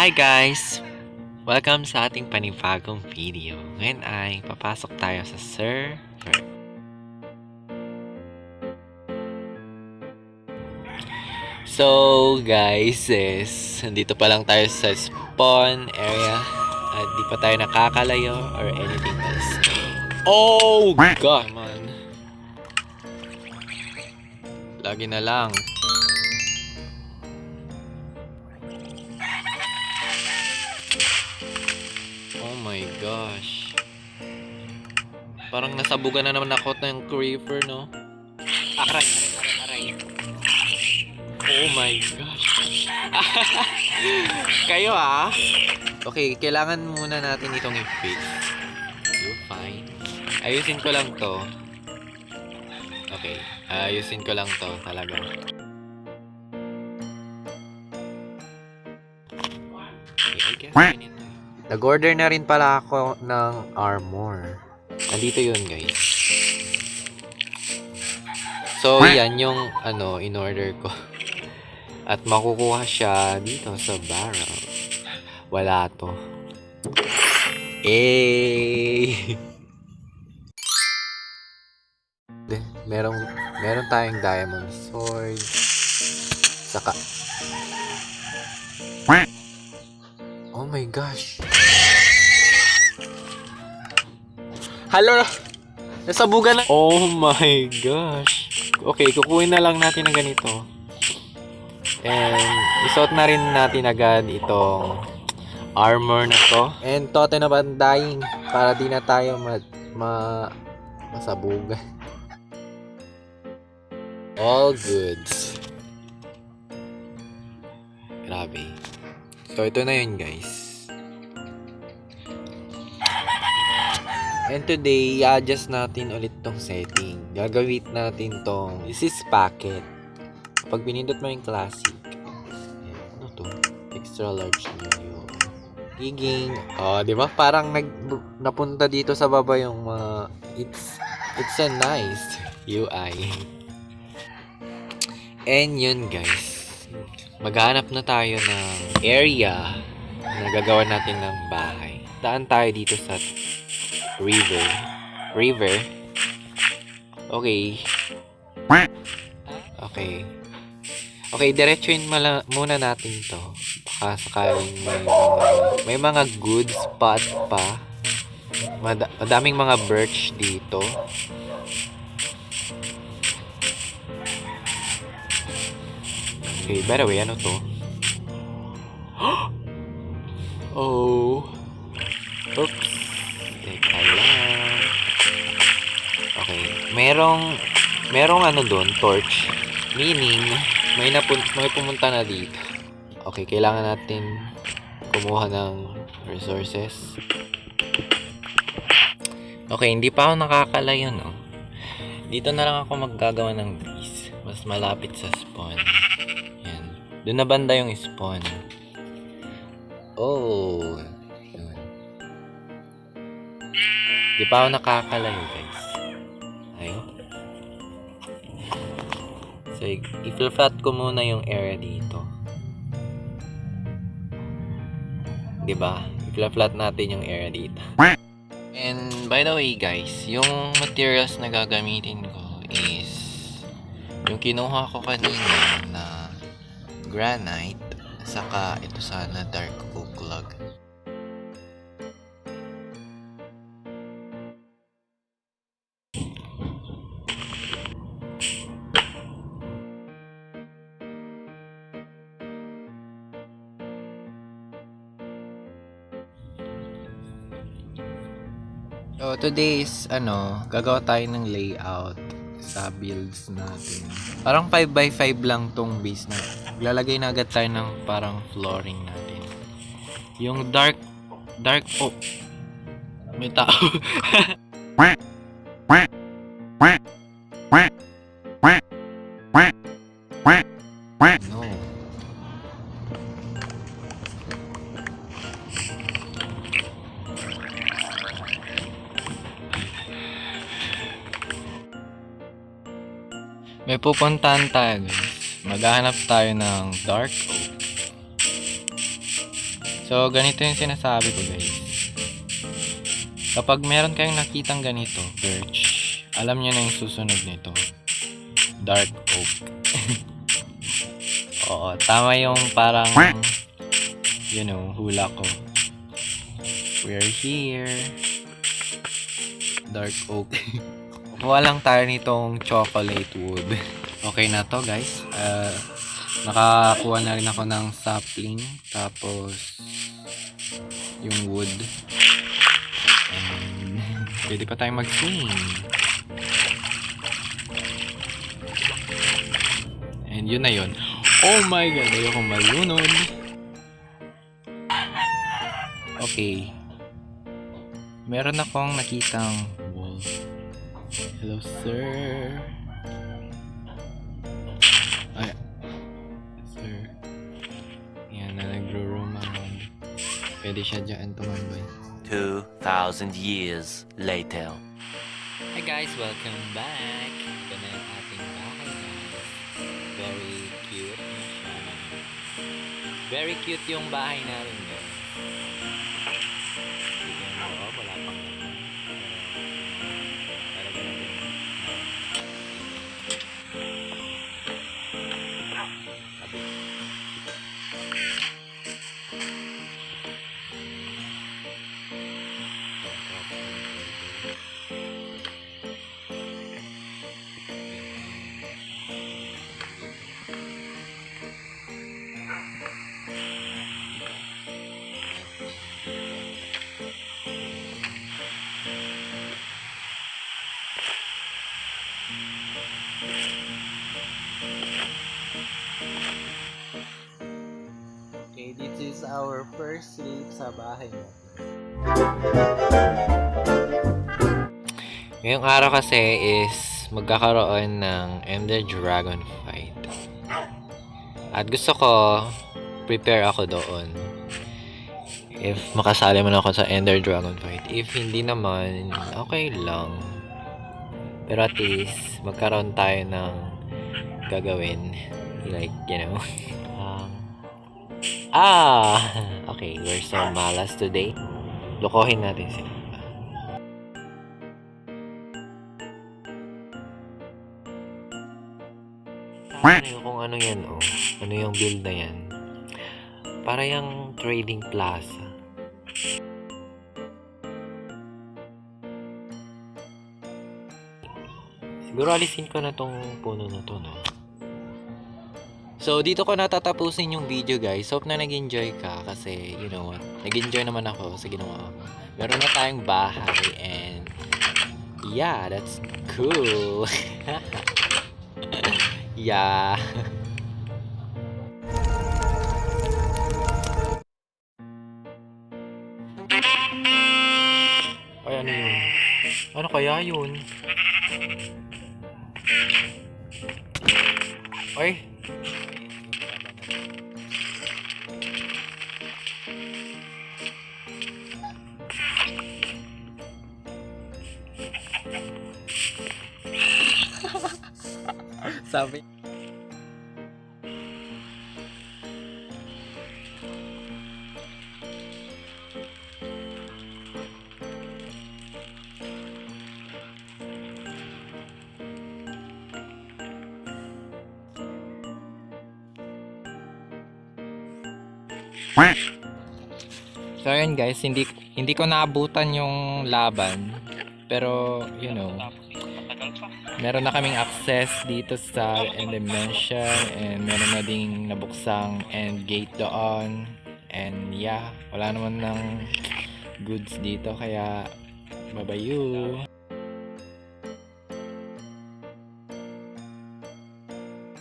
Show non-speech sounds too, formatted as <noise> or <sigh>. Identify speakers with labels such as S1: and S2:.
S1: Hi guys! Welcome sa ating panibagong video. Ngayon ay papasok tayo sa server. So guys, is, nandito pa lang tayo sa spawn area. At di pa tayo nakakalayo or anything else. Oh God, man. Lagi na lang. Gosh. Parang nasabugan na naman ako ng creeper, no? Aray, aray, aray, aray. Oh my gosh. <laughs> Kayo ah. Okay, kailangan muna natin itong i-fix. You're fine. Ayusin ko lang to. Okay, ayusin ko lang to talaga. Okay, I guess ganito eh. Nag-order na rin pala ako ng armor. Nandito yun, guys. So, yan yung ano, in-order ko. <laughs> At makukuha siya dito sa barrel. Wala to. Eh. <laughs> Merong meron tayong diamond sword. Saka Oh my gosh. Hello. Nasabugan na. Oh my gosh. Okay, kukuhin na lang natin ng ganito. And isuot na rin natin agad itong armor na to. And tote na bandayin para di na tayo ma, ma masabugan. All goods. Grabe. So ito na yun guys. And today, i-adjust natin ulit tong setting. Gagawin natin tong this is packet. Pag pinindot mo yung classic, ayan, ano to? Extra large niya yung giging. Oh, di ba? Parang nag, napunta dito sa baba yung mga it's it's a nice <laughs> UI. And yun guys. Maghanap na tayo ng area na gagawa natin ng bahay. Daan tayo dito sa river. River. Okay. Okay. Okay, diretsuin muna natin to. Baka sakaling may mga, may mga good spot pa. Mada, madaming mga birch dito. Okay, by the way, ano to? <gasps> oh. Merong, merong ano doon, torch. Meaning, may, napun may pumunta na dito. Okay, kailangan natin kumuha ng resources. Okay, hindi pa ako nakakalayo, no? Dito na lang ako maggagawa ng base. Mas malapit sa spawn. Yan. Doon na banda yung spawn. Oh. Yun. Di pa ako nakakalayo, guys. So, i-flat ko muna yung area dito. Di ba? I-flat natin yung area dito. And by the way, guys, yung materials na gagamitin ko is yung kinuha ko kanina na granite saka ito sana dark oak log. So, today is, ano, gagawa tayo ng layout sa builds natin. Parang 5x5 lang tong base na. Lalagay na agad tayo ng parang flooring natin. Yung dark, dark, oh, may tao. <laughs> May pupuntahan tayo guys. Maghahanap tayo ng dark oak. So, ganito yung sinasabi ko guys. Kapag meron kayong nakitang ganito, birch, alam nyo na yung susunod nito. Dark oak. <laughs> Oo, tama yung parang, you know, hula ko. We're here. Dark oak. <laughs> Kuha lang tayo nitong chocolate wood. Okay na to guys. Uh, nakakuha na rin ako ng sapling. Tapos, yung wood. And, <laughs> pwede pa tayong mag-swing. And yun na yun. Oh my god, ayoko malunod. Okay. Meron akong nakitang. Hello, sir. Ay. Sir. Yan na nagro-roam around. Pwede siya dyan tumambay.
S2: 2,000 years later.
S1: Hi guys, welcome back. Ito na yung ating bahay guys. Very cute na siya. Very cute yung bahay natin sleep sa bahay natin. Ngayong araw kasi is magkakaroon ng Ender Dragon fight. At gusto ko prepare ako doon. If makasali man ako sa Ender Dragon fight. If hindi naman, okay lang. Pero at least magkaroon tayo ng gagawin. Like, you know. <laughs> ah! Okay, we're so malas today. Lokohin natin sila. Ano kung ano yan, oh. Ano yung build na yan. Para yung trading plaza. Siguro alisin ko na tong puno na to, no? So, dito ko natatapusin yung video, guys. Hope na nag-enjoy ka kasi, you know what, nag-enjoy naman ako sa ginawa ko. Meron na tayong bahay and yeah, that's cool. <laughs> yeah. Ay, ano yun? Ano kaya yun? Ay! Sabi. So ayun guys, hindi hindi ko naabutan yung laban. Pero, you know, meron na kaming access dito sa end dimension and meron na ding nabuksang end gate doon. And yeah, wala naman ng goods dito kaya babayu.